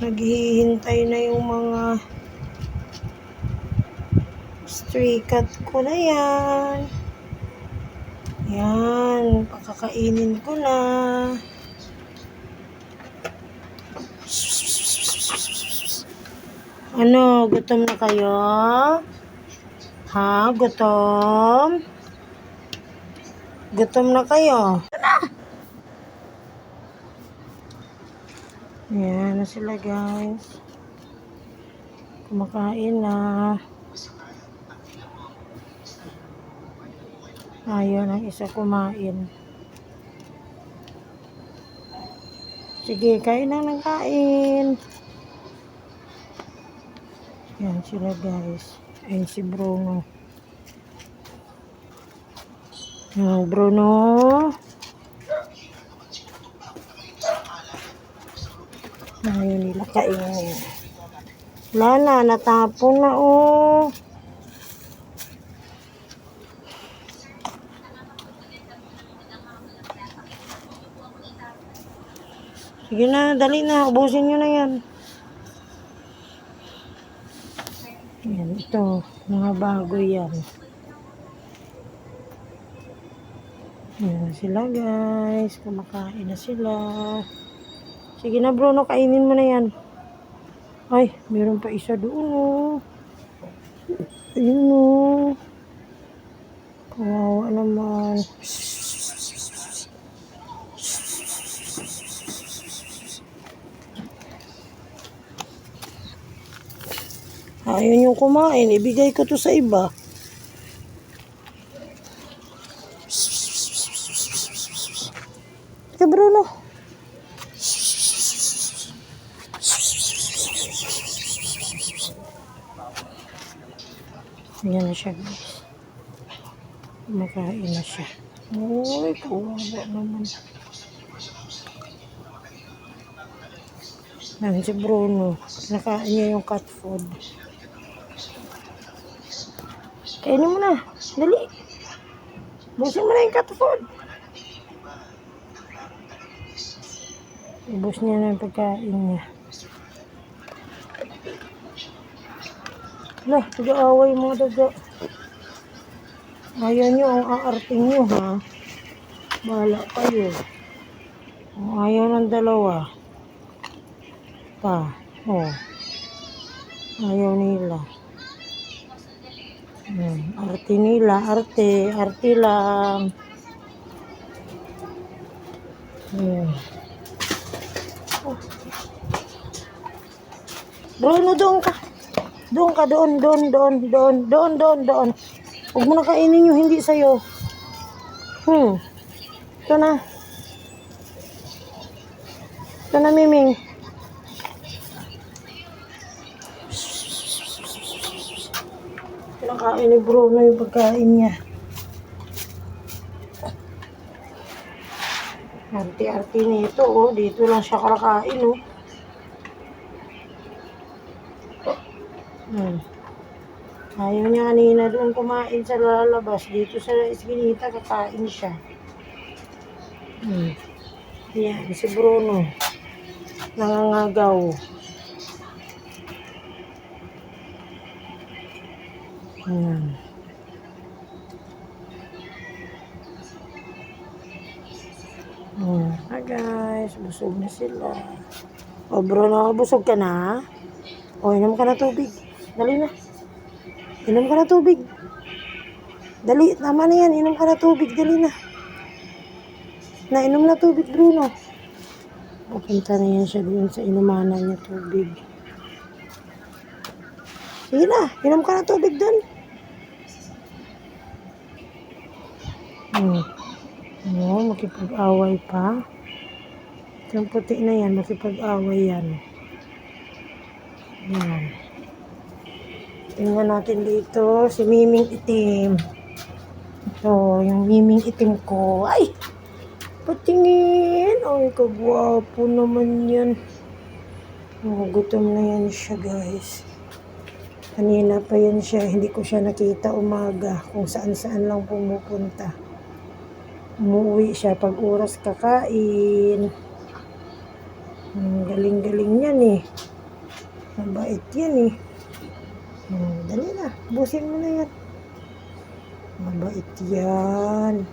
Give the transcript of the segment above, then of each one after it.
Naghihintay na yung mga stray cat ko na yan. Yan, pakakainin ko na. Ano, gutom na kayo? Ha, gutom? Gutom na kayo? Ayan na sila guys. Kumakain na. Ayaw ng isa kumain. Sige, kain na ng kain. Yan sila guys. Ayun si Bruno. Yan, Bruno. Ayaw nila kainin. Wala na, natapon na oh. Sige na, dali na. Ubusin nyo na yan. Yan, ito. Mga bago yan. Yan na sila guys. Kumakain na sila. Sige na Bruno, kainin mo na yan. Ay, meron pa isa doon oh. Ayun oh. Kawawa naman. Ayaw niyong kumain. Ibigay ko to sa iba. Teka Bruno. Ayan na siya guys. Kumakain na siya. Uy, kawawa naman. Yan si Bruno. Nakain niya yung cat food. Kainin mo na. Dali. Busin mo na yung cat food. Ubus niya na yung pagkain niya. Lah, taga-away mo daga. Ayaw nyo ang aarting nyo, ha? Bahala kayo. Kung ayaw ng dalawa. Pa. Oh. Ayaw nila. Hmm. Arte nila. Arte. Arte lang. Hmm. Oh. Bruno, doon ka. Doon ka, doon, doon, doon, doon, doon, doon, doon. Huwag mo na kainin yung hindi sa'yo. Hmm. Ito na. Ito na, Miming. Pinakain ni Bruno yung pagkain niya. Arte-arte nito, oh. Dito lang siya kalakain, oh. Hmm. Ayaw niya kanina doon kumain sa lalabas. Dito sa eskinita, kakain siya. Hmm. Yan, si Bruno. Nangangagaw. Yan. Hmm. Hi guys, busog na sila. O Bruno, busog ka na? O, inom ka na tubig. Dali na. Inom ka na tubig. Dali, tama na yan. Inom ka na tubig. Dali na. Nainom na tubig, Bruno. Pupunta na yan siya doon sa inumanan niya tubig. Sige na, inom ka na tubig doon. Hmm. Oo, makipag-away pa. Yung puti na yan, makipag-away yan. Yan. Tingnan natin dito, si Miming Itim. Ito, yung Miming Itim ko. Ay! Patingin! Ay, kagwapo naman yan. Oh, gutom na yan siya, guys. Kanina pa yan siya. Hindi ko siya nakita umaga kung saan-saan lang pumupunta. Umuwi siya pag oras kakain. Hmm, galing-galing yan eh. Mabait yan eh. Oh, dali na. Busin mo na yan. Mabait yan.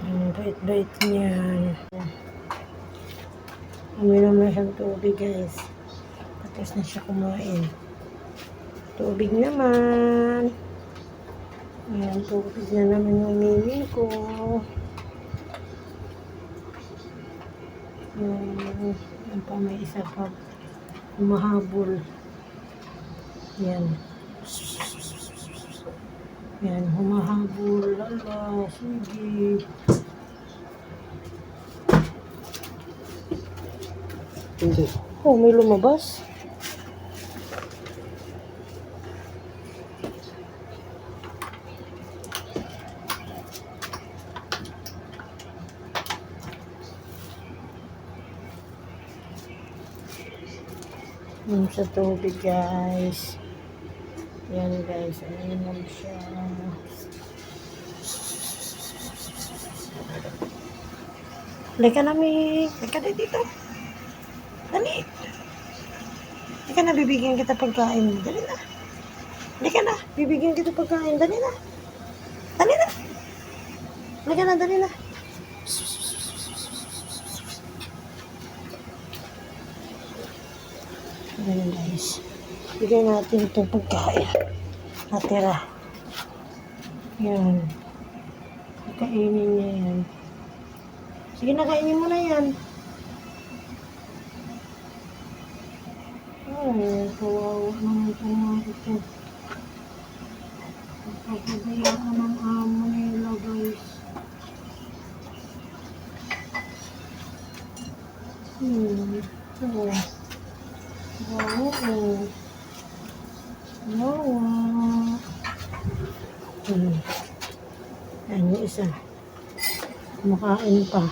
Ang bait-bait niyan. Uminom na siyang tubig guys. Tapos na siya kumain. Tubig naman. Ayan, tubig na naman yung mimi ko. Yung, yung pa may isa pa. Humahabol. Yan. Yan, humahabol. Ala, sige. Oh, may lumabas. Yung sa tubig, guys. Yan, guys. Uminom siya. Halika na, Mi. Halika na dito. Dali. Halika na, bibigyan kita pagkain. Dali na. Halika na, bibigyan kita pagkain. Dali na. Dali na. Halika na, dali na. Ayan guys. Bigyan natin itong pagkain. Natira. Yan. Kainin niya yan. Sige na, kainin mo na yan. Ay, kawawa naman ito mga ito. Pagpapabayaan ng amo nila, guys. Hmm. Oh. Hmm. Yan yung isa. Kumakain pa.